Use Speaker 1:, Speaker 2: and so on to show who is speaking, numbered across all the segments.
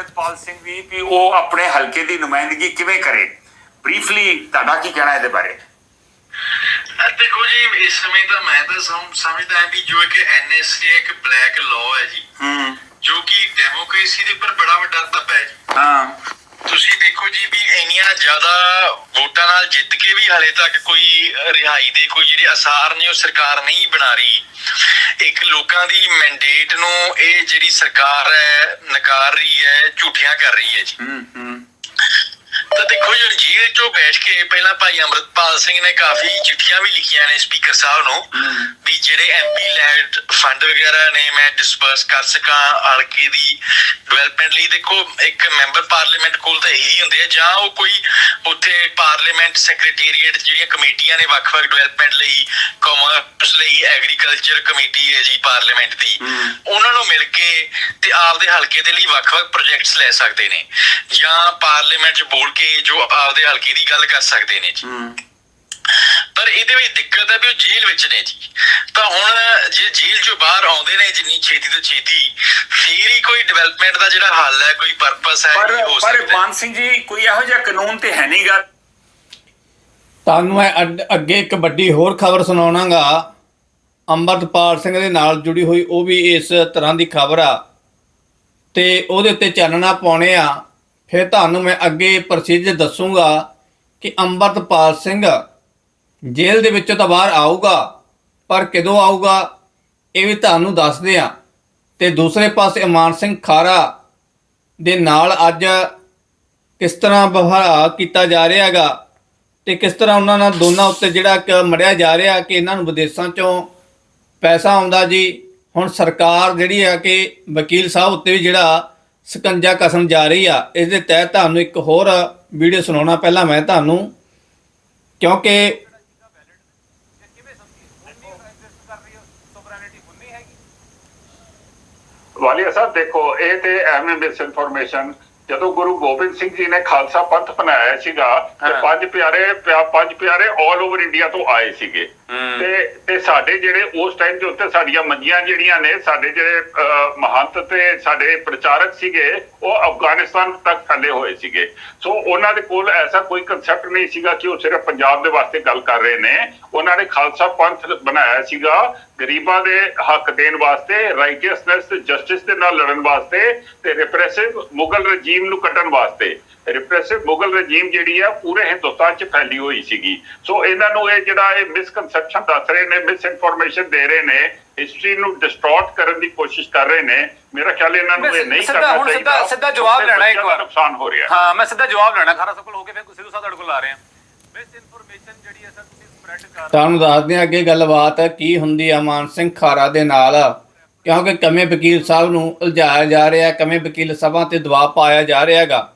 Speaker 1: ਅੰਮ੍ਰਿਤਪਾਲ ਸਿੰਘ ਵੀ ਵੀ ਉਹ ਆਪਣੇ ਹਲਕੇ ਦੀ ਨੁਮਾਇੰਦਗੀ ਕਿਵੇਂ ਕਰੇ? ਬਰੀਫਲੀ ਤੁਹਾਡਾ ਕੀ ਕਹਿਣਾ ਇਹਦੇ ਬਾਰੇ?
Speaker 2: ਦੇਖੋ ਜੀ ਇਸ ਸਮੇਂ ਤਾਂ ਮੈਂ ਤਾਂ ਸਮ- ਸਮਝਦਾ ਹਾਂ ਵੀ ਜੋ ਕਿ ਐਨਐਸਏ ਇੱਕ ਬਲੈਕ ਲਾਅ ਹੈ ਜੀ
Speaker 1: ਹੂੰ।
Speaker 2: ਜੋ ਕਿ ਡੈਮੋਕ੍ਰੇਸੀ ਦੇ ਉੱਪਰ ਬੜਾ ਵੱਡਾ ਧੱਬਾ ਹੈ ਜੀ।
Speaker 1: ਹਾਂ।
Speaker 2: ਤੁਸੀਂ ਦੇਖੋ ਜੀ ਵੀ ਇੰਨੀਆਂ ਜ਼ਿਆਦਾ ਵੋਟਾਂ ਨਾਲ ਜਿੱਤ ਕੇ ਵੀ ਹਾਲੇ ਤੱਕ ਕੋਈ ਰਿਹਾਈ ਦੇ ਕੋਈ ਜਿਹੜੇ ਅਸਾਰ ਨੇ ਉਹ ਸਰਕਾਰ ਨਹੀਂ ਬਣਾ ਰਹੀ। ਇੱਕ ਲੋਕਾਂ ਦੀ ਮੈਂਡੇਟ ਨੂੰ ਇਹ ਜਿਹੜੀ ਸਰਕਾਰ ਹੈ, ਨਕਾਰ ਰਹੀ ਹੈ, ਝੂਠਿਆਂ ਕਰ ਰਹੀ ਹੈ ਜੀ।
Speaker 1: ਹੂੰ ਹੂੰ।
Speaker 2: ਤਾਂ ਦੇਖੋ ਜੀ ਜੇਲ੍ਹ ਚੋਂ ਬੈਠ ਕੇ ਪਹਿਲਾਂ ਭਾਈ ਅਮਰਤਪਾਲ ਸਿੰਘ ਨੇ ਕਾਫੀ ਚਿੱਠੀਆਂ ਵੀ ਲਿਖੀਆਂ ਨੇ ਸਪੀਕਰ ਸਾਹਿਬ ਨੂੰ ਵੀ ਜਿਹੜੇ ਐਮਪੀ ਲੈਡ ਫੰਡ ਵਗੈਰਾ ਨੇ ਮੈਂ ਡਿਸਪਰਸ ਕਰ ਸਕਾਂ ਹਲਕੇ ਦੀ ਡਿਵੈਲਪਮੈਂਟ ਲਈ। ਦੇਖੋ ਇੱਕ ਮੈਂਬਰ ਪਾਰਲੀਮੈਂਟ ਕੋਲ ਤਾਂ ਇਹੀ ਹੁੰਦੇ ਆ ਜਾਂ ਉਹ ਕੋਈ ਉੱਥੇ ਪਾਰਲੀਮੈਂਟ ਸੈਕਟਰੀਏਟ ਜਿਹੜੀਆਂ ਕਮੇਟੀਆਂ ਨੇ ਵੱਖ-ਵੱਖ ਡਿਵੈਲਪਮੈਂਟ ਲਈ ਕਾਮਰਸ ਲਈ ਐਗਰੀਕਲਚਰ ਕਮੇਟੀ ਹੈ ਜੀ ਪਾਰਲੀਮੈਂਟ ਦੀ। ਉਹਨਾਂ ਨੂੰ ਮਿਲ ਕੇ ਤੇ ਆਪਦੇ ਹਲਕੇ ਦੇ ਲਈ ਵੱਖ-ਵੱਖ ਪ੍ਰੋਜੈਕਟਸ ਲੈ ਸਕਦੇ ਨੇ। ਜਾਂ ਪਾਰਲੀਮੈਂਟ 'ਚ ਬੋਲ ਕੇ ਜੋ ਆਪਦੇ ਹਲਕੇ ਦੀ ਗੱਲ ਕਰ ਸਕਦੇ ਨੇ ਜੀ। ਪਰ ਇਹਦੇ ਵਿੱਚ ਦਿੱਕਤ ਹੈ ਵੀ ਉਹ ਜੇਲ੍ਹ ਵਿੱਚ ਨੇ ਜੀ। ਤਾਂ ਹੁਣ ਜੇ ਜੇਲ੍ਹ ਚੋਂ ਬਾਹਰ ਆਉਂਦੇ ਨੇ ਜਿੰਨੀ ਛੇਤੀ ਤੋਂ ਛੇਤੀ ਫੇਰ ਹੀ ਕੋਈ ਡਿਵੈਲਪਮੈਂਟ ਦਾ ਜਿਹੜਾ ਹੱਲ ਹੈ ਕੋਈ ਪਰਪਸ ਹੈ
Speaker 1: ਪਰ
Speaker 2: ਇਹ ਹੋ
Speaker 1: ਪਰ। ਮਾਨ ਸਿੰਘ ਜੀ ਕੋਈ ਇਹੋ ਜਿਹਾ ਕਾਨੂੰਨ ਤੇ ਹੈ ਨਹੀਂਗਾ
Speaker 3: ਤੁਹਾਨੂੰ ਮੈਂ ਅੱਗੇ ਇੱਕ ਵੱਡੀ ਹੋਰ ਖਬਰ ਸੁਣਾਉਣਾਗਾ। ਅੰਮ੍ਰਿਤਪਾਲ ਸਿੰਘ ਦੇ ਨਾਲ ਜੁੜੀ ਹੋਈ ਉਹ ਵੀ ਇਸ ਤਰ੍ਹਾਂ ਦੀ ਖਬਰ ਆ। ਤੇ ਉਹਦੇ ਉੱਤੇ ਚਾਨਣਾ ਪਾਉਣੇ ਆ। ਫਿਰ ਤੁਹਾਨੂੰ ਮੈਂ ਅੱਗੇ ਪ੍ਰੋਸੀਜਰ ਦੱਸੂਗਾ ਕਿ ਅੰਮ੍ਰਿਤਪਾਲ ਸਿੰਘ ਜੇਲ੍ਹ ਦੇ ਵਿੱਚੋਂ ਤਾਂ ਬਾਹਰ ਆਊਗਾ, ਪਰ ਕਦੋਂ ਆਊਗਾ ਇਹ ਵੀ ਤੁਹਾਨੂੰ ਦੱਸਦੇ ਆ ਤੇ ਦੂਸਰੇ ਪਾਸੇ ਇਮਾਨ ਸਿੰਘ ਖਾਰਾ ਦੇ ਨਾਲ ਅੱਜ ਕਿਸ ਤਰ੍ਹਾਂ ਵਿਵਹਾਰ ਕੀਤਾ ਜਾ ਰਿਹਾ ਹੈਗਾ ਤੇ ਕਿਸ ਤਰ੍ਹਾਂ ਉਹਨਾਂ ਨਾਲ ਦੋਨਾਂ ਉੱਤੇ ਜਿਹੜਾ ਕਿ ਮੜਿਆ ਜਾ ਰਿਹਾ ਕਿ ਇਹਨਾਂ ਨੂੰ ਵਿਦੇਸ਼ਾਂ ਚੋਂ ਪੈਸਾ ਆਉਂਦਾ ਜੀ। ਹੁਣ ਸਰਕਾਰ ਜਿਹੜੀ ਆ ਕਿ ਵਕੀਲ ਸਾਹਿਬ ਉੱਤੇ ਵੀ ਜਿਹੜਾ ਸਕੰਜਾ ਕਸਮ ਜਾ ਰਹੀ ਆ। ਇਸ ਦੇ ਤਹਿਤ ਤੁਹਾਨੂੰ ਇੱਕ ਹੋਰ ਵੀਡੀਓ ਸੁਣਾਉਣਾ। ਪਹਿਲਾਂ ਮੈਂ ਤੁਹਾਨੂੰ, ਕਿਉਂਕਿ
Speaker 1: ਵਾਲੀਆ ਸਾਹਿਬ, ਦੇਖੋ, ਇਹ ਤੇ ਐਵੇਂ ਮਿਸ ਇਨਫੋਰਮੇਸ਼ਨ ਜਦੋਂ ਗੁਰੂ ਗੋਬਿੰਦ ਸਿੰਘ ਜੀ ਨੇ ਖਾਲਸਾ ਪੰਥ ਬਣਾਇਆ ਸੀਗਾ ਤੇ। ਪੰਜ ਪਿਆਰੇ ਪਿਆ- ਪੰਜ ਪਿਆਰੇ 올 ਓਵਰ ਇੰਡੀਆ ਤੋਂ ਆਏ ਸੀਗੇ। ਤੇ ਤੇ ਸਾਡੇ ਜਿਹੜੇ ਉਸ ਟਾਈਮ ਦੇ ਉੱਤੇ ਸਾਡੀਆਂ ਮੰਜੀਆਂ ਜਿਹੜੀਆਂ ਨੇ ਸਾਡੇ ਜਿਹੜੇ ਮਹੰਤ ਤੇ ਸਾਡੇ ਪ੍ਰਚਾਰਕ ਸੀਗੇ ਉਹ ਅਫਗਾਨਿਸਤਾਨ ਤੱਕ ਥੱਲੇ ਹੋਏ ਸੀਗੇ। ਸੋ ਉਹਨਾਂ ਦੇ ਕੋਲ ਐਸਾ ਕੋਈ ਕਨਸੈਪਟ ਨਹੀਂ ਸੀਗਾ ਕਿ ਉਹ ਸਿਰਫ ਪੰਜਾਬ ਦੇ ਵਾਸਤੇ ਗੱਲ ਕਰ ਰਹੇ ਨੇ। ਉਹਨਾਂ ਨੇ ਖਾਲਸਾ ਪੰਥ ਬਣਾਇਆ ਸੀਗਾ ਗਰੀਬਾਂ ਦੇ ਹੱਕ ਦੇਣ ਵਾਸਤੇ ਰਾਈਟੀਅਸਨੈਸ ਤੇ ਜਸਟਿਸ ਦੇ ਨਾਲ ਲੜਨ ਵਾਸਤੇ ਤੇ ਰਿਪਰੈਸਿਵ ਮੁਗਲ ਰਜੀਮ ਨੂੰ ਕੱਟਣ ਵਾਸਤੇ। ਰਿਪਰੈਸਿਵ ਮੁਗਲ ਰਜੀਮ ਜਿਹੜੀ ਆ ਪੂਰੇ ਹਿੰਦੁਸਤਾਨ 'ਚ ਫੈਲੀ ਹੋਈ ਸੀਗੀ। ਸੋ ਇਹਨਾਂ ਨੂੰ ਇਹ ਜਿਹੜਾ ਇਹ ਮਿਸਕਨਸੈਪਸ਼ਨ ਦੱਸ ਰਹੇ ਨੇ ਮਿਸ ਇਨਫੋਰਮੇਸ਼ਨ ਦੇ ਰਹੇ ਨੇ ਹਿਸਟਰੀ ਨੂੰ ਡਿਸਟੋਰਟ ਕਰਨ ਦੀ ਕੋਸ਼ਿਸ਼ ਕਰ ਰਹੇ ਨੇ। ਮੇਰਾ ਖਿਆਲ ਇਹਨਾਂ ਨੂੰ ਇਹ ਨਹੀਂ ਕਰਨਾ ਚਾਹੀਦਾ
Speaker 4: ਸਿੱਧਾ- ਸਿੱਧਾ ਜਵਾਬ ਲੈਣਾ ਇੱਕ ਵਾਰ।
Speaker 1: ਨੁਕਸਾਨ ਹੋ ਰਿਹਾ।
Speaker 4: ਹਾਂ ਮੈਂ ਸਿੱਧਾ ਜਵਾਬ ਲੈਣਾ। ਖਾਰਾ ਸਭ ਕੋਲ ਹੋ ਕੇ ਫਿਰ ਸਿੱਧੂ ਸਾਹਿਬ ਤੁਹਾਡੇ ਕੋਲ ਆ ਰਹੇ। ਹਾਂ ਮਿਸ ਇਨਫੋਰਮੇਸ਼ਨ ਜਿਹੜੀ ਹੈ ਸਰ ਤੁਸੀਂ ਸਪਰੈਡ ਕਰ
Speaker 3: ਤੁਹਾਨੂੰ ਦੱਸਦੇ ਹਾਂ ਅੱਗੇ ਗੱਲਬਾਤ ਕੀ ਹੁੰਦੀ ਆ ਮਾਨ ਸਿੰਘ ਖਾਰਾ ਦੇ ਨਾਲ? ਕਿਉਂਕਿ ਕਮੇ ਵਕੀਲ ਸਾਹਿਬ ਨੂੰ ਉਲਝਾਇਆ ਜਾ ਰਿਹਾ ਕਮੇ ਵਕੀਲ ਸਭਾ ਤੇ ਦਬਾਅ ਪਾਇਆ ਜਾ ਰਿਹਾ ਹੈਗਾ।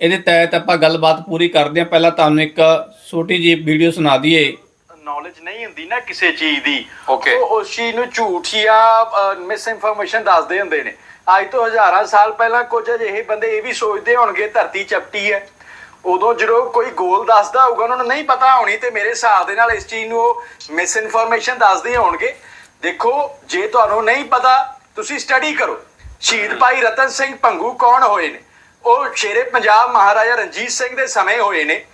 Speaker 3: ਇਹਦੇ ਤਹਿਤ ਆਪਾਂ ਗੱਲਬਾਤ ਪੂਰੀ ਕਰਦੇ ਹਾਂ। ਪਹਿਲਾਂ ਤੁਹਾਨੂੰ ਇੱਕ ਛੋਟੀ ਜਿਹੀ ਵੀਡੀਓ ਸੁਣਾ ਦਈਏ।
Speaker 5: ਨੌਲੇਜ ਨਹੀਂ ਹੁੰਦੀ ਨਾ ਕਿਸੇ ਚੀਜ਼ ਦੀ।
Speaker 4: Okay.
Speaker 5: ਉਹ ਉਸ ਚੀਜ਼ ਨੂੰ ਝੂਠ ਜਾਂ ਮਿਸ ਇਨਫੋਰਮੇਸ਼ਨ ਦੱਸਦੇ ਹੁੰਦੇ ਨੇ। ਅੱਜ ਤੋਂ ਹਜ਼ਾਰਾਂ ਸਾਲ ਪਹਿਲਾਂ ਕੁਝ ਅਜਿਹੇ ਬੰਦੇ ਇਹ ਵੀ ਸੋਚਦੇ ਹੋਣਗੇ ਧਰਤੀ ਚਪਟੀ ਹੈ। ਉਦੋਂ ਜਦੋਂ ਕੋਈ ਗੋਲ ਦੱਸਦਾ ਹੋਊਗਾ ਉਹਨਾਂ ਨੂੰ ਨਹੀਂ ਪਤਾ ਹੋਣੀ ਤੇ ਮੇਰੇ ਹਿਸਾਬ ਦੇ ਨਾਲ ਇਸ ਚੀਜ਼ ਨੂੰ ਉਹ ਮਿਸ ਇਨਫੋਰਮੇਸ਼ਨ ਦੱਸਦੇ ਹੋਣਗੇ। ਦੇਖੋ ਜੇ ਤੁਹਾਨੂੰ ਨਹੀਂ ਪਤਾ ਤੁਸੀਂ ਸਟੱਡੀ ਕਰੋ। ਸ਼ਹੀਦ ਭਾਈ ਰਤਨ ਸਿੰਘ ਭੰਗੂ ਕੌਣ ਹੋਏ ਨੇ? ਉਹ ਸ਼ੇਰੇ ਪੰਜਾਬ ਮਹਾਰਾਜਾ ਰਣਜੀਤ ਸਿੰਘ ਦੇ ਸਮੇਂ ਹੋਏ ਨੇ।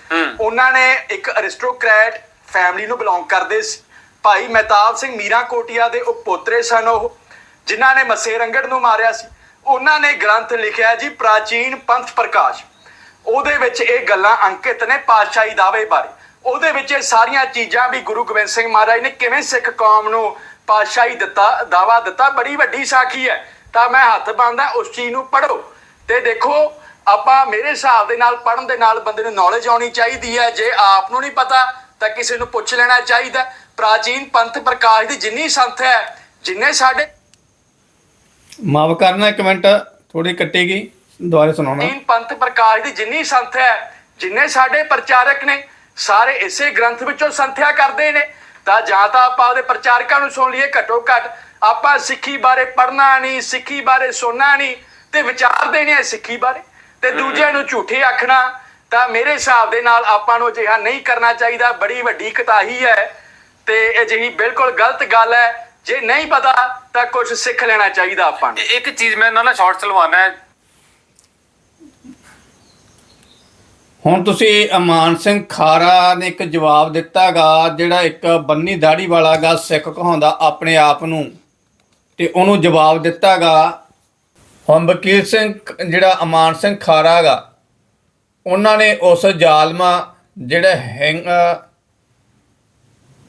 Speaker 5: ਉਹਨਾਂ ਨੇ ਇੱਕ ਅਰਿਸਟੋਕ੍ਰੈਟ ਫੈਮਿਲੀ ਨੂੰ ਬਿਲੋਂਗ ਕਰਦੇ ਸੀ। ਭਾਈ ਮਹਿਤਾਬ ਸਿੰਘ ਮੀਰਾ ਕੋਟੀਆ ਦੇ ਉਹ ਪੋਤਰੇ ਸਨ ਉਹ ਜਿਨ੍ਹਾਂ ਨੇ ਮੱਸੇ ਰੰਗੜ ਨੂੰ ਮਾਰਿਆ ਸੀ। ਉਹਨਾਂ ਨੇ ਗ੍ਰੰਥ ਲਿਖਿਆ ਜੀ ਪ੍ਰਾਚੀਨ ਪੰਥ ਪ੍ਰਕਾਸ਼। ਉਹਦੇ ਵਿੱਚ ਇਹ ਗੱਲਾਂ ਅੰਕਿਤ ਨੇ ਪਾਤਸ਼ਾਹੀ ਦਾਅਵੇ ਬਾਰੇ। ਉਹਦੇ ਵਿੱਚ ਇਹ ਸਾਰੀਆਂ ਚੀਜ਼ਾਂ ਵੀ ਗੁਰੂ ਗੋਬਿੰਦ ਸਿੰਘ ਮਹਾਰਾਜ ਨੇ ਕਿਵੇਂ ਸਿੱਖ ਕੌਮ ਨੂੰ ਪਾਤਸ਼ਾਹੀ ਦਿੱਤਾ ਦਾਵਾ ਦਿੱਤਾ ਬੜੀ ਵੱਡੀ ਸਾਖੀ ਹੈ। ਤਾਂ ਮੈਂ ਹੱਥ ਬੰਨਦਾ ਉਸ ਚੀਜ਼ ਨੂੰ ਪੜੋ ਤੇ ਦੇਖੋ ਆਪਾਂ ਮੇਰੇ ਹਿਸਾਬ ਦੇ ਨਾਲ ਪੜਨ ਦੇ ਨਾਲ ਬੰਦੇ ਨੂੰ ਨੌਲੇਜ ਆਉਣੀ ਚਾਹੀਦੀ ਹੈ। ਜੇ ਆਪ ਨੂੰ ਨਹੀਂ ਪਤਾ ਤਾਂ ਕਿਸੇ ਨੂੰ ਪੁੱਛ ਲੈਣਾ ਚਾਹੀਦਾ। ਪ੍ਰਾਚੀਨ ਪੰਥ ਪ੍ਰਕਾਸ਼ ਦੀ ਜਿੰਨੀ ਸੰਥ ਹੈ ਜਿੰਨੇ ਸਾਡੇ
Speaker 3: ਮਾਫ ਕਰਨਾ ਇੱਕ ਮਿੰਟ ਥੋੜੀ ਕੱਟੇਗੀ ਦੁਬਾਰਾ ਸੁਣਾਉਣਾ।
Speaker 5: ਪ੍ਰਾਚੀਨ ਪੰਥ ਪ੍ਰਕਾਸ਼ ਦੀ ਜਿੰਨੀ ਸੰਥ ਹੈ ਜਿੰਨੇ ਸਾਡੇ ਪ੍ਰਚਾਰਕ ਨੇ ਸਾਰੇ ਇਸੇ ਗ੍ਰੰਥ ਵਿੱਚੋਂ ਸੰਥਿਆ ਕਰਦੇ ਨੇ। ਤਾਂ ਜਾਂ ਤਾਂ ਆਪਾਂ ਉਹਦੇ ਪ੍ਰਚਾਰਕਾਂ ਨੂੰ ਸੁਣ ਲਈਏ ਘੱਟੋ ਘੱਟ। ਆਪਾਂ ਸਿੱਖੀ ਬਾਰੇ ਪੜ੍ਹਨਾ ਨਹੀਂ, ਸਿੱਖੀ ਬਾਰੇ ਸੁਣਨਾ ਨਹੀਂ ਤੇ ਵਿਚਾਰ ਦੇਣੇ ਆ ਸਿੱਖੀ ਬਾਰੇ। ਤੇ ਦੂਜਿਆਂ ਨੂੰ ਝੂਠੇ ਆਖਣਾ, ਤਾਂ ਮੇਰੇ ਹਿਸਾਬ ਦੇ ਨਾਲ ਆਪਾਂ ਨੂੰ ਅਜਿਹਾ ਨਹੀਂ ਕਰਨਾ ਚਾਹੀਦਾ। ਬੜੀ ਵੱਡੀ ਕਤਾਹੀ ਹੈ ਤੇ ਅਜਿਹੀ ਬਿਲਕੁਲ ਗਲਤ ਗੱਲ ਹੈ। ਜੇ ਨਹੀਂ ਪਤਾ, ਤਾਂ ਕੁਝ ਸਿੱਖ ਲੈਣਾ ਚਾਹੀਦਾ ਆਪਾਂ ਨੂੰ।
Speaker 4: ਇੱਕ ਚੀਜ਼ ਮੈਂ ਨਾਲ ਸ਼ਾਰਟ ਚਲਵਾਣਾ ਹੈ।
Speaker 3: ਹੁਣ ਤੁਸੀਂ ਅਮਾਨ ਸਿੰਘ ਖਾਰਾ ਨੇ ਇੱਕ ਜਵਾਬ ਦਿੱਤਾਗਾ, ਜਿਹੜਾ ਇੱਕ ਬੰਨੀ ਦਾੜੀ ਵਾਲਾਗਾ ਸਿੱਖ ਕਹਾਉਂਦਾ ਆਪਣੇ ਆਪ ਨੂੰ। ਤੇ ਉਹਨੂੰ ਜਵਾਬ ਦਿੱਤਾਗਾ, ਹੁਣ ਵਕੀਲ ਸਿੰਘ ਜਿਹੜਾ ਅਮਾਨ ਸਿੰਘ ਖਾਰਾ ਗਾ ਉਹਨਾਂ ਨੇ ਉਸ ਜ਼ਾਲਮਾ ਜਿਹੜਾ ਹੈਂਗ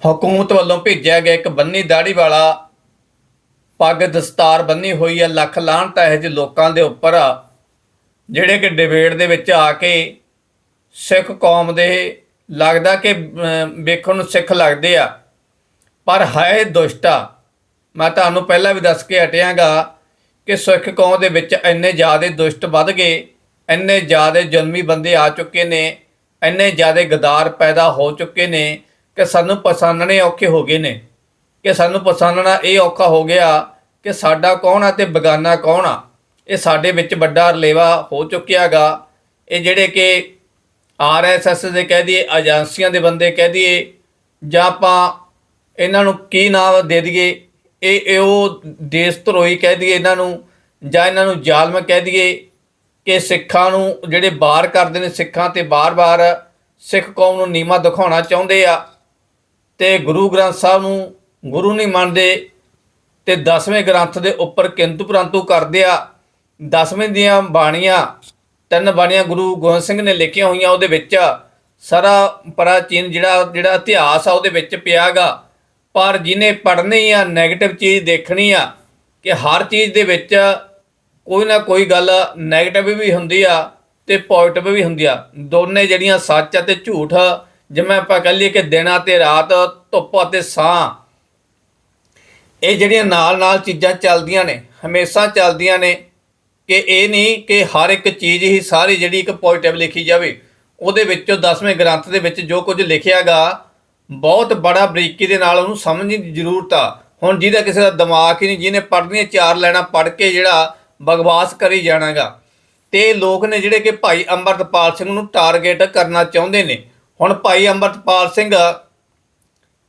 Speaker 3: ਹਕੂਮਤ ਵੱਲੋਂ ਭੇਜਿਆ ਗਿਆ ਇੱਕ ਬੰਨੀ ਦਾੜੀ ਵਾਲਾ, ਪੱਗ ਦਸਤਾਰ ਬੰਨੀ ਹੋਈ ਹੈ, ਲੱਖ ਲਾਹਨਤ ਹੈ ਜਿਹੇ ਲੋਕਾਂ ਦੇ ਉੱਪਰ, ਜਿਹੜੇ ਕਿ ਡਿਬੇਟ ਦੇ ਵਿੱਚ ਆ ਕੇ ਸਿੱਖ ਕੌਮ ਦੇ ਲੱਗਦਾ ਕਿ ਵੇਖਣ ਨੂੰ ਸਿੱਖ ਲੱਗਦੇ ਆ। ਪਰ ਹੈ ਦੁਸ਼ਟਾ, ਮੈਂ ਤੁਹਾਨੂੰ ਪਹਿਲਾਂ ਵੀ ਦੱਸ ਕੇ ਹਟਿਆਗਾ ਕਿ ਸਿੱਖ ਕੌਮ ਦੇ ਵਿੱਚ ਇੰਨੇ ਜ਼ਿਆਦਾ ਦੁਸ਼ਟ ਵੱਧ ਗਏ, ਇੰਨੇ ਜ਼ਿਆਦਾ ਜ਼ੁਲਮੀ ਬੰਦੇ ਆ ਚੁੱਕੇ ਨੇ, ਇੰਨੇ ਜ਼ਿਆਦਾ ਗਦਾਰ ਪੈਦਾ ਹੋ ਚੁੱਕੇ ਨੇ ਕਿ ਸਾਨੂੰ ਪਛਾਣਨੇ ਔਖੇ ਹੋ ਗਏ ਨੇ। ਕਿ ਸਾਨੂੰ ਪਛਾਣਨਾ ਇਹ ਔਖਾ ਹੋ ਗਿਆ ਕਿ ਸਾਡਾ ਕੌਣ ਆ ਤੇ ਬਗਾਨਾ ਕੌਣ ਆ। ਇਹ ਸਾਡੇ ਵਿੱਚ ਵੱਡਾ ਰਲੇਵਾ ਹੋ ਚੁੱਕਿਆਗਾ। ਇਹ ਜਿਹੜੇ ਕਿ ਆਰਐਸਐਸ ਦੇ ਕਹਿ ਦਈਏ, ਏਜੰਸੀਆਂ ਦੇ ਬੰਦੇ ਕਹਿ ਦਈਏ, ਜਾਂ ਆਪਾਂ ਇਹਨਾਂ ਨੂੰ ਕੀ ਨਾਮ ਦੇ ਦਈਏ, ਇਹ ਇਹ ਉਹ ਦੇਸ਼ ਧਰੋਹੀ ਕਹਿ ਦਈਏ ਇਹਨਾਂ ਨੂੰ, ਜਾਂ ਇਹਨਾਂ ਨੂੰ ਜ਼ਾਲਮ ਕਹਿ ਦਈਏ ਕਿ ਸਿੱਖਾਂ ਨੂੰ ਜਿਹੜੇ ਬਾਹਰ ਕਰਦੇ ਨੇ, ਸਿੱਖਾਂ ਤੇ ਬਾਰ-ਬਾਰ ਸਿੱਖ ਕੌਮ ਨੂੰ ਨੀਮਾ ਦਿਖਾਉਣਾ ਚਾਹੁੰਦੇ ਆ, ਤੇ ਗੁਰੂ ਗ੍ਰੰਥ ਸਾਹਿਬ ਨੂੰ ਗੁਰੂ ਨਹੀਂ ਮੰਨਦੇ, ਤੇ 10ਵੇਂ ਗ੍ਰੰਥ ਦੇ ਉੱਪਰ ਕਿੰਤੂ ਪਰੰਤੂ ਕਰਦੇ ਆ 10ਵੇਂ ਦੀਆਂ ਬਾਣੀਆਂ ਤਿੰਨ ਬਾਣੀਆਂ ਗੁਰੂ ਗੋਬਿੰਦ ਸਿੰਘ ਨੇ ਲਿਖੀਆਂ ਹੋਈਆਂ ਉਹਦੇ ਵਿੱਚ। ਸਾਰਾ ਪ੍ਰਾਚੀਨ ਜਿਹੜਾ ਜਿਹੜਾ ਇਤਿਹਾਸ ਆ ਉਹਦੇ ਵਿੱਚ ਪਿਆਗਾ। ਪਰ ਜਿਹਨੇ ਪੜ੍ਹਨੀ ਆ 네ਗੇਟਿਵ ਚੀਜ਼ ਦੇਖਣੀ ਆ, ਕਿ ਹਰ ਚੀਜ਼ ਦੇ ਵਿੱਚ ਕੋਈ ਨਾ ਕੋਈ ਗੱਲ 네ਗੇਟਿਵ ਵੀ ਹੁੰਦੀ ਆ ਤੇ ਪੋਜ਼ਿਟਿਵ ਵੀ ਹੁੰਦੀ ਆ। ਦੋਨੇ ਜਿਹੜੀਆਂ ਸੱਚ ਅਤੇ ਝੂਠ, ਜਿਵੇਂ ਆਪਾਂ ਕਹ ਲਈਏ ਕਿ ਦਿਨ ਅਤੇ ਰਾਤ, ਧੁੱਪ ਅਤੇ ਸਾਹ, ਇਹ ਜਿਹੜੀਆਂ ਨਾਲ-ਨਾਲ ਚੀਜ਼ਾਂ ਚੱਲਦੀਆਂ ਨੇ, ਹਮੇਸ਼ਾ ਚੱਲਦੀਆਂ ਨੇ ਕਿ ਇਹ ਨਹੀਂ ਕਿ ਹਰ ਇੱਕ ਚੀਜ਼ ਹੀ ਸਾਰੀ ਜਿਹੜੀ ਇੱਕ ਪੋਜ਼ਿਟਿਵ ਲਿਖੀ ਜਾਵੇ। ਉਹਦੇ ਵਿੱਚੋਂ 10ਵੇਂ ਗ੍ਰੰਥ ਦੇ ਵਿੱਚ ਜੋ ਕੁਝ ਲਿਖਿਆਗਾ, ਬਹੁਤ ਬੜਾ ਬਰੀਕੀ ਦੇ ਨਾਲ ਉਹਨੂੰ ਸਮਝਣ ਦੀ ਜ਼ਰੂਰਤ ਆ। ਹੁਣ ਜਿਹਦਾ ਕਿਸੇ ਦਾ ਦਿਮਾਗ ਹੀ ਨਹੀਂ, ਜਿਹਨੇ ਪੜ੍ਹਨੀਆਂ ਚਾਰ ਲੈਣਾ ਪੜ੍ਹ ਕੇ ਜਿਹੜਾ ਬਗਵਾਸ ਕਰੀ ਜਾਣਾਗਾ। ਤੇ ਇਹ ਲੋਕ ਨੇ ਜਿਹੜੇ ਕਿ ਭਾਈ ਅੰਮ੍ਰਿਤਪਾਲ ਸਿੰਘ ਨੂੰ ਟਾਰਗੇਟ ਕਰਨਾ ਚਾਹੁੰਦੇ ਨੇ। ਹੁਣ ਭਾਈ ਅੰਮ੍ਰਿਤਪਾਲ ਸਿੰਘ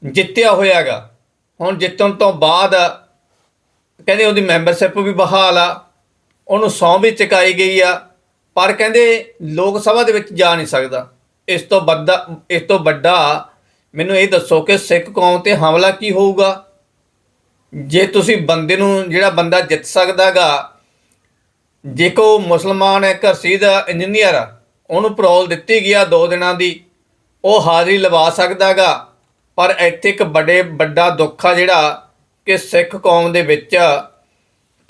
Speaker 3: ਜਿੱਤਿਆ ਹੋਇਆਗਾ। ਹੁਣ ਜਿੱਤਣ ਤੋਂ ਬਾਅਦ ਕਹਿੰਦੇ ਉਹਦੀ ਮੈਂਬਰਸ਼ਿਪ ਵੀ ਬਹਾਲ ਆ। ਉਹਨੂੰ ਸੌਂ ਵੀ ਚੁਕਾਈ ਗਈ ਆ, ਪਰ ਕਹਿੰਦੇ ਲੋਕ ਸਭਾ ਦੇ ਵਿੱਚ ਜਾ ਨਹੀਂ ਸਕਦਾ। ਇਸ ਤੋਂ ਵੱਡਾ, ਇਸ ਤੋਂ ਵੱਡਾ ਮੈਨੂੰ ਇਹ ਦੱਸੋ ਕਿ ਸਿੱਖ ਕੌਮ ਤੇ ਹਮਲਾ ਕੀ ਹੋਊਗਾ? ਜੇ ਤੁਸੀਂ ਬੰਦੇ ਨੂੰ, ਜਿਹੜਾ ਬੰਦਾ ਜਿੱਤ ਸਕਦਾਗਾ ਜੇ ਕੋ ਮੁਸਲਮਾਨ ਹੈ ਘਰਸੀ ਦਾ ਇੰਜੀਨੀਅਰ ਉਹਨੂੰ ਪਰੋਲ ਦਿੱਤੀ ਗਿਆ ਦੋ ਦਿਨਾਂ ਦੀ, ਉਹ ਹਾਜ਼ਰੀ ਲਵਾ ਸਕਦਾਗਾ ਪਰ ਇੱਥੇ ਇੱਕ ਬੜੇ ਵੱਡਾ ਦੁੱਖ ਆ ਜਿਹੜਾ ਕਿ ਸਿੱਖ ਕੌਮ ਦੇ ਵਿੱਚ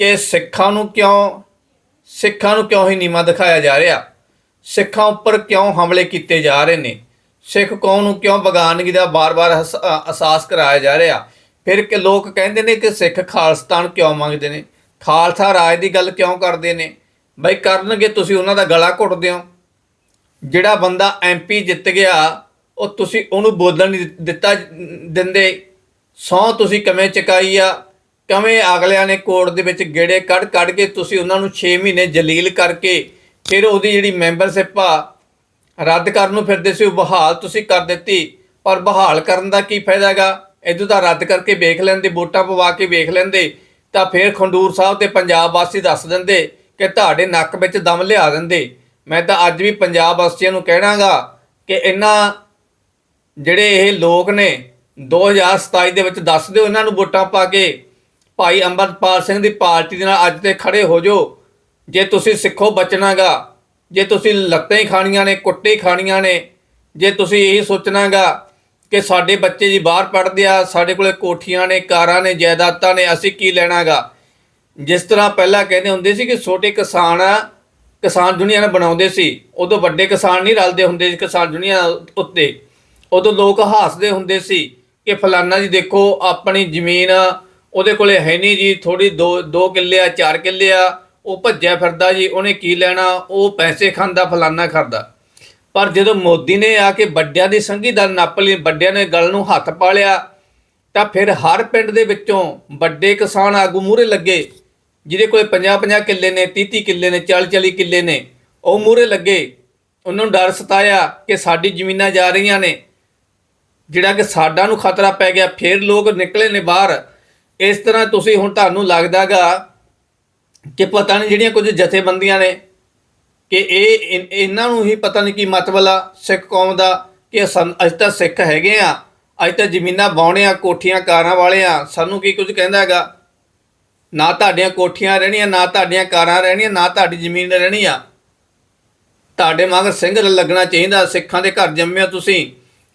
Speaker 3: ਕਿ ਸਿੱਖਾਂ ਨੂੰ ਕਿਉਂ ਸਿੱਖਾਂ ਨੂੰ ਕਿਉਂ ਹੀ ਨੀਮਾ ਦਿਖਾਇਆ ਜਾ ਰਿਹਾ? ਸਿੱਖਾਂ ਉੱਪਰ ਕਿਉਂ ਹਮਲੇ ਕੀਤੇ ਜਾ ਰਹੇ ਨੇ? ਸਿੱਖ ਕੌਮ ਨੂੰ ਕਿਉਂ ਬਗਾਨਗੀ ਦਾ ਬਾਰ-ਬਾਰ ਹਸ- ਅਹਿਸਾਸ ਕਰਾਇਆ ਜਾ ਰਿਹਾ? ਫਿਰ ਕਿ ਲੋਕ ਕਹਿੰਦੇ ਨੇ ਕਿ ਸਿੱਖ ਖਾਲਸਤਾਨ ਕਿਉਂ ਮੰਗਦੇ ਨੇ? ਖਾਲਸਾ ਰਾਜ ਦੀ ਗੱਲ ਕਿਉਂ ਕਰਦੇ ਨੇ? ਬਈ ਕਰਨਗੇ ਤੁਸੀਂ ਉਹਨਾਂ ਦਾ ਗਲਾ ਘੁੱਟਦੇ ਹੋ। ਜਿਹੜਾ ਬੰਦਾ ਐਮਪੀ ਜਿੱਤ ਗਿਆ, ਉਹ ਤੁਸੀਂ ਉਹਨੂੰ ਬੋਲਣ ਨਹੀਂ ਦਿੱਤਾ, ਦਿੰਦੇ। ਸੌ ਤੁਸੀਂ ਕਿਵੇਂ ਚਕਾਈ ਆ? ਕਿਵੇਂ ਅਗਲਿਆਂ ਨੇ ਕੋਰਟ ਦੇ ਵਿੱਚ ਗੇੜੇ ਕੱਢ ਕੱਢ ਕੇ ਤੁਸੀਂ ਉਹਨਾਂ ਨੂੰ 6 ਮਹੀਨੇ ਜਲੀਲ ਕਰਕੇ ਫਿਰ ਉਹਦੀ ਜਿਹੜੀ ਮੈਂਬਰਸ਼ਿਪ ਆ, ਰੱਦ ਕਰਨ ਨੂੰ ਫਿਰਦੇ ਸੀ, ਉਹ ਬਹਾਲ ਤੁਸੀਂ ਕਰ ਦਿੱਤੀ। ਪਰ ਬਹਾਲ ਕਰਨ ਦਾ ਕੀ ਫਾਇਦਾ ਹੈਗਾ? ਇਦੋਂ ਤਾਂ ਰੱਦ ਕਰਕੇ ਵੇਖ ਲੈਂਦੇ, ਵੋਟਾਂ ਪਵਾ ਕੇ ਵੇਖ ਲੈਂਦੇ, ਤਾਂ ਫਿਰ ਖੰਡੂਰ ਸਾਹਿਬ ਤੇ ਪੰਜਾਬ ਵਾਸੀ ਦੱਸ ਦਿੰਦੇ ਕਿ ਤੁਹਾਡੇ ਨੱਕ ਵਿੱਚ ਦਮ ਲਿਆ ਦਿੰਦੇ। ਮੈਂ ਤਾਂ ਅੱਜ ਵੀ ਪੰਜਾਬ ਵਾਸੀਆਂ ਨੂੰ ਕਹਿਣਾਗਾ ਕਿ ਇਹਨਾਂ ਜਿਹੜੇ ਇਹ ਲੋਕ ਨੇ 2027 ਦੇ ਵਿੱਚ ਦੱਸ ਦਿਓ ਇਹਨਾਂ ਨੂੰ ਵੋਟਾਂ ਪਾ ਕੇ। ਭਾਈ ਅੰਮ੍ਰਿਤਪਾਲ ਸਿੰਘ ਦੀ ਪਾਰਟੀ ਦੇ ਨਾਲ ਅੱਜ ਤੇ ਖੜੇ ਹੋ ਜਾਓ। ਜੇ ਤੁਸੀਂ ਸਿੱਖੋ ਬਚਣਾਗਾ, ਜੇ ਤੁਸੀਂ ਲੱਤਾਂ ਹੀ ਖਾਣੀਆਂ ਨੇ, ਕੁੱਟੇ ਖਾਣੀਆਂ ਨੇ, ਜੇ ਤੁਸੀਂ ਇਹੀ ਸੋਚਣਾਗਾ ਕਿ ਸਾਡੇ ਬੱਚੇ ਜੀ ਬਾਹਰ ਪੜ੍ਹਦੇ ਆ, ਸਾਡੇ ਕੋਲੇ ਕੋਠੀਆਂ ਨੇ, ਕਾਰਾਂ ਨੇ, ਜਾਇਦਾਦਾਂ ਨੇ, ਅਸੀਂ ਕੀ ਲੈਣਾਗਾ? ਜਿਸ ਤਰ੍ਹਾਂ ਪਹਿਲਾਂ ਕਹਿੰਦੇ ਹੁੰਦੇ ਸੀ ਕਿ ਛੋਟੇ ਕਿਸਾਨ ਕਿਸਾਨ ਦੁਨੀਆ ਨਾਲ ਬਣਾਉਂਦੇ ਸੀ, ਉਦੋਂ ਵੱਡੇ ਕਿਸਾਨ ਨਹੀਂ ਰਲਦੇ ਹੁੰਦੇ ਸੀ ਕਿਸਾਨ ਦੁਨੀਆ ਉੱਤੇ। ਉਦੋਂ ਲੋਕ ਹੱਸਦੇ ਹੁੰਦੇ ਸੀ ਕਿ ਫਲਾਨਾ ਜੀ ਦੇਖੋ, ਆਪਣੀ ਜ਼ਮੀਨ ਉਹਦੇ ਕੋਲੇ ਹੈ ਨਹੀਂ ਜੀ ਥੋੜੀ 2 2 ਕਿੱਲੇ ਆ, ਚਾਰ ਕਿੱਲੇ ਆ, ਉਹ ਭੱਜਿਆ ਫਿਰਦਾ ਜੀ, ਉਹਨੇ ਕੀ ਲੈਣਾ, ਉਹ ਪੈਸੇ ਖਾਂਦਾ, ਫਲਾਨਾ ਕਰਦਾ ਪਰ ਜਦੋਂ ਮੋਦੀ ਨੇ ਆ ਕੇ ਵੱਡਿਆਂ ਦੀ ਸੰਗੀ ਦਲ ਨੱਪ ਲਈ, ਵੱਡਿਆਂ ਨੇ ਗੱਲ ਨੂੰ ਹੱਥ ਪਾ ਲਿਆ, ਤਾਂ ਫਿਰ ਹਰ ਪਿੰਡ ਦੇ ਵਿੱਚੋਂ ਵੱਡੇ ਕਿਸਾਨ ਆਗੂ ਮੂਹਰੇ ਲੱਗੇ, ਜਿਹਦੇ ਕੋਲ 50-50 ਕਿੱਲੇ ਨੇ 30-30 ਕਿੱਲੇ ਨੇ 40-40 ਕਿੱਲੇ ਨੇ, ਉਹ ਮੂਹਰੇ ਲੱਗੇ। ਉਹਨਾਂ ਨੂੰ ਡਰ ਸਤਾਇਆ ਕਿ ਸਾਡੀ ਜ਼ਮੀਨਾਂ ਜਾ ਰਹੀਆਂ ਨੇ। ਜਿਹੜਾ ਕਿ ਸਾਡਾ ਨੂੰ ਖਤਰਾ ਪੈ ਗਿਆ, ਫਿਰ ਲੋਕ ਨਿਕਲੇ ਨੇ ਬਾਹਰ। ਇਸ ਤਰ੍ਹਾਂ ਤੁਸੀਂ ਹੁਣ ਤੁਹਾਨੂੰ ਲੱਗਦਾਗਾ ਕਿ ਪਤਾ ਨਹੀਂ ਜਿਹੜੀਆਂ ਕੁਝ ਜਥੇਬੰਦੀਆਂ ਨੇ ਕਿ ਇਹ ਇਨ- ਇਹਨਾਂ ਨੂੰ ਹੀ ਪਤਾ ਨਹੀਂ ਕੀ ਮਤਲਬ ਆ ਸਿੱਖ ਕੌਮ ਦਾ ਕਿ ਸਨ- ਅਸੀਂ ਤਾਂ ਸਿੱਖ ਹੈਗੇ ਆ, ਅੱਜ ਤਾਂ ਜ਼ਮੀਨਾਂ ਬਾਉਣੇ ਆ, ਕੋਠੀਆਂ ਕਾਰਾਂ ਵਾਲੇ ਆ, ਸਾਨੂੰ ਕੀ ਕੁਝ ਕਹਿੰਦਾ ਹੈਗਾ ਨਾ ਤੁਹਾਡੀਆਂ ਕੋਠੀਆਂ ਰਹਿਣੀਆਂ, ਨਾ ਤੁਹਾਡੀਆਂ ਕਾਰਾਂ ਰਹਿਣੀਆਂ, ਨਾ ਤੁਹਾਡੀ ਜ਼ਮੀਨ ਰਹਿਣੀ ਆ। ਤੁਹਾਡੇ ਮਗਰ ਸਿੰਘ ਲੱਗਣਾ ਚਾਹੀਦਾ, ਸਿੱਖਾਂ ਦੇ ਘਰ ਜੰਮੇ ਹੋ ਤੁਸੀਂ,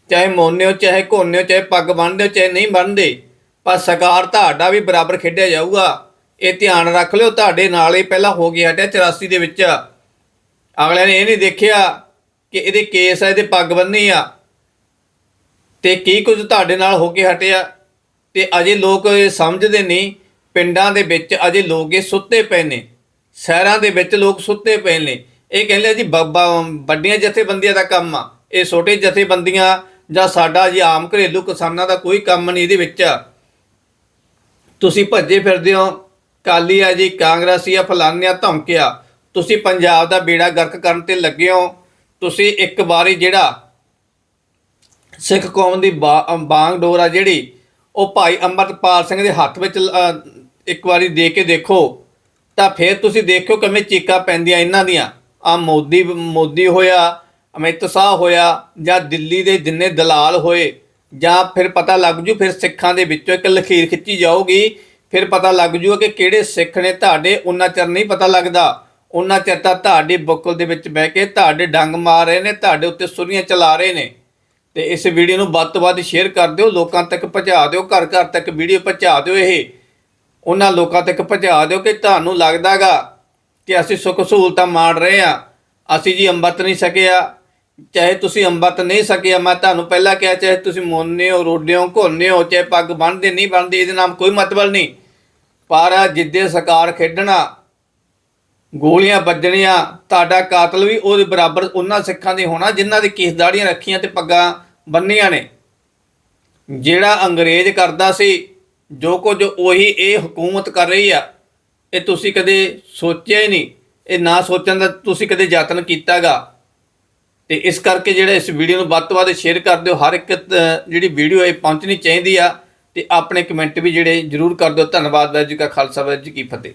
Speaker 3: ਚਾਹੇ ਮੋਨੇ ਹੋ, ਚਾਹੇ ਘੋਨੇ ਹੋ, ਚਾਹੇ ਪੱਗ ਬੰਨ੍ਹਦੇ ਹੋ, ਚਾਹੇ ਨਹੀਂ ਬੰਨ੍ਹਦੇ। ਪਰ ਸਰਕਾਰ ਤੁਹਾਡਾ ਵੀ ਬਰਾਬਰ ਖੇਡਿਆ ਜਾਊਗਾ। ਇਹ ਧਿਆਨ ਰੱਖ ਲਿਓ, ਤੁਹਾਡੇ ਨਾਲ ਹੀ ਪਹਿਲਾਂ ਹੋ ਗਿਆ ਹਟਿਆ 84 ਦੇ ਵਿੱਚ। ਅਗਲਿਆਂ ਨੇ ਇਹ ਨਹੀਂ ਦੇਖਿਆ ਕਿ ਇਹਦੇ ਕੇਸ ਆ, ਇਹਦੇ ਪੱਗ ਬੰਨੀ ਆ। ਤੇ ਕੀ ਕੁਝ ਤੁਹਾਡੇ ਨਾਲ ਹੋ ਕੇ ਹਟਿਆ? ਤੇ ਅਜੇ ਲੋਕ ਇਹ ਸਮਝਦੇ ਨਹੀਂ, ਪਿੰਡਾਂ ਦੇ ਵਿੱਚ ਅਜੇ ਲੋਕ ਇਹ ਸੁੱਤੇ ਪਏ ਨੇ। ਸ਼ਹਿਰਾਂ ਦੇ ਵਿੱਚ ਲੋਕ ਸੁੱਤੇ ਪਏ ਨੇ। ਇਹ ਕਹਿੰਦੇ ਜੀ, ਬਾਬਾ, ਵੱਡੀਆਂ ਜਥੇਬੰਦੀਆਂ ਦਾ ਕੰਮ ਆ। ਇਹ ਛੋਟੇ ਜਥੇਬੰਦੀਆਂ ਜਾਂ ਸਾਡਾ ਜੀ ਆਮ ਘਰੇਲੂ ਕਿਸਾਨਾਂ ਦਾ ਕੋਈ ਕੰਮ ਨਹੀਂ ਇਹਦੇ ਵਿੱਚ। ਤੁਸੀਂ ਭੱਜੇ ਫਿਰਦੇ ਹੋ ਕਾਲੀ ਆ ਜੀ, ਕਾਂਗਰਸੀ ਆ ਫਲਾਨਿਆ ਧਮਕਿਆ ਤੁਸੀਂ ਪੰਜਾਬ ਦਾ ਬੇੜਾ ਗਰਕ ਕਰਨ ਤੇ ਲੱਗੇ ਹੋ। ਤੁਸੀਂ ਇੱਕ ਵਾਰੀ ਜਿਹੜਾ ਸਿੱਖ ਕੌਮ ਦੀ ਬਾ- ਬਾਂਗ ਡੋਰ ਆ ਜਿਹੜੀ, ਉਹ ਭਾਈ ਅੰਮ੍ਰਿਤਪਾਲ ਸਿੰਘ ਦੇ ਹੱਥ ਵਿੱਚ ਇੱਕ ਵਾਰੀ ਦੇ ਕੇ ਦੇਖੋ। ਤਾਂ ਫਿਰ ਤੁਸੀਂ ਦੇਖਿਓ ਕਿਵੇਂ ਚੀਕਾਂ ਪੈਂਦੀਆਂ ਇਹਨਾਂ ਦੀਆਂ। ਆ ਮੋਦੀ ਮੋਦੀ ਹੋਇਆ, ਅਮਿਤ ਸ਼ਾਹ ਹੋਇਆ, ਜਾਂ ਦਿੱਲੀ ਦੇ ਜਿੰਨੇ ਦਲਾਲ ਹੋਏ ਜਾਂ ਫਿਰ ਪਤਾ ਲੱਗ ਜੂ, ਫਿਰ ਸਿੱਖਾਂ ਦੇ ਵਿੱਚੋਂ ਇੱਕ ਲਖੀਰ ਖਿੱਚੀ ਜਾਊਗੀ। ਫਿਰ ਪਤਾ ਲੱਗ ਜੂ ਕਿ ਕਿਹੜੇ ਸਿੱਖ ਨੇ ਤੁਹਾਡੇ ਉਹਨਾਂ ਚਿਰ ਨਹੀਂ ਪਤਾ ਲੱਗਦਾ। ਉਹਨਾਂ ਚਿਰ ਤਾਂ ਤੁਹਾਡੀ ਬੁੱਕਲ ਦੇ ਵਿੱਚ ਬਹਿ ਕੇ ਤੁਹਾਡੇ ਡੰਗ ਮਾਰ ਰਹੇ ਨੇ, ਤੁਹਾਡੇ ਉੱਤੇ ਸੁਰੀਆਂ ਚਲਾ ਰਹੇ ਨੇ। ਤੇ ਇਸ ਵੀਡੀਓ ਨੂੰ ਵੱਧ ਤੋਂ ਵੱਧ ਸ਼ੇਅਰ ਕਰ ਦਿਓ, ਲੋਕਾਂ ਤੱਕ ਪਹੁੰਚਾ ਦਿਓ, ਘਰ ਘਰ ਤੱਕ ਵੀਡੀਓ ਪਹੁੰਚਾ ਦਿਓ ਇਹ। ਉਹਨਾਂ ਲੋਕਾਂ ਤੱਕ ਪਹੁੰਚਾ ਦਿਓ ਕਿ ਤੁਹਾਨੂੰ ਲੱਗਦਾਗਾ ਕਿ ਅਸੀਂ ਸੁੱਖ ਸਹੂਲਤਾਂ ਮਾਣ ਰਹੇ ਆ ਅਸੀਂ ਜੀ ਅੰਮ੍ਰਿਤ ਨਹੀਂ ਸਕਿਆ ਚਾਹੇ ਤੁਸੀਂ ਅੰਮ੍ਰਿਤ ਨਹੀਂ ਸਕਿਆ ਮੈਂ ਤੁਹਾਨੂੰ ਪਹਿਲਾਂ ਕਿਹਾ, ਚਾਹੇ ਤੁਸੀਂ ਮੋਨੇ ਹੋ ਰੋਡੇ ਹੋ ਘੋਨੇ ਹੋ, ਚਾਹੇ ਪੱਗ ਬੰਨ੍ਹਦੇ, ਨਹੀਂ ਬੰਨ੍ਹਦੇ, ਇਹਦੇ ਨਾਲ ਕੋਈ ਮਤਲਬ ਨਹੀਂ। ਪਰ ਜਿੱਦੇ ਸਰਕਾਰ ਖੇਡਣਾ, ਗੋਲੀਆਂ ਵੱਜਣੀਆਂ, ਤੁਹਾਡਾ ਕਾਤਲ ਵੀ ਉਹਦੇ ਬਰਾਬਰ ਉਹਨਾਂ ਸਿੱਖਾਂ ਦੇ ਹੋਣਾ, ਜਿਨ੍ਹਾਂ ਦੇ ਕੇਸ ਦਾੜੀਆਂ ਰੱਖੀਆਂ ਤੇ ਪੱਗਾਂ ਬੰਨੀਆਂ ਨੇ। ਜਿਹੜਾ ਅੰਗਰੇਜ਼ ਕਰਦਾ ਸੀ, ਜੋ ਕੁਝ ਉਹੀ ਇਹ ਹਕੂਮਤ ਕਰ ਰਹੀ ਆ, ਇਹ ਤੁਸੀਂ ਕਦੇ ਸੋਚਿਆ ਹੀ ਨਹੀਂ। ਇਹ ਨਾ ਸੋਚਣ ਦਾ ਤੁਸੀਂ ਕਦੇ ਯਤਨ ਕੀਤਾਗਾ। ਤੇ ਇਸ ਕਰਕੇ ਜਿਹੜਾ ਇਸ ਵੀਡੀਓ ਨੂੰ ਵੱਧ ਤੋਂ ਵੱਧ ਸ਼ੇਅਰ ਕਰ ਦਿਓ। ਹਰ ਇੱਕ ਜਿਹੜੀ ਵੀਡੀਓ ਇਹ ਪਹੁੰਚਣੀ ਚਾਹੀਦੀ ਆ, ਤੇ ਆਪਣੇ ਕਮੈਂਟ ਵੀ ਜਿਹੜੇ ਜਰੂਰ ਕਰ ਦਿਓ। ਧੰਨਵਾਦ ਵਾਹਿਗੁਰੂ ਜੀ ਕਾ ਖਾਲਸਾ, ਵਾਹਿਗੁਰੂ ਜੀ ਕੀ ਫਤਿਹ।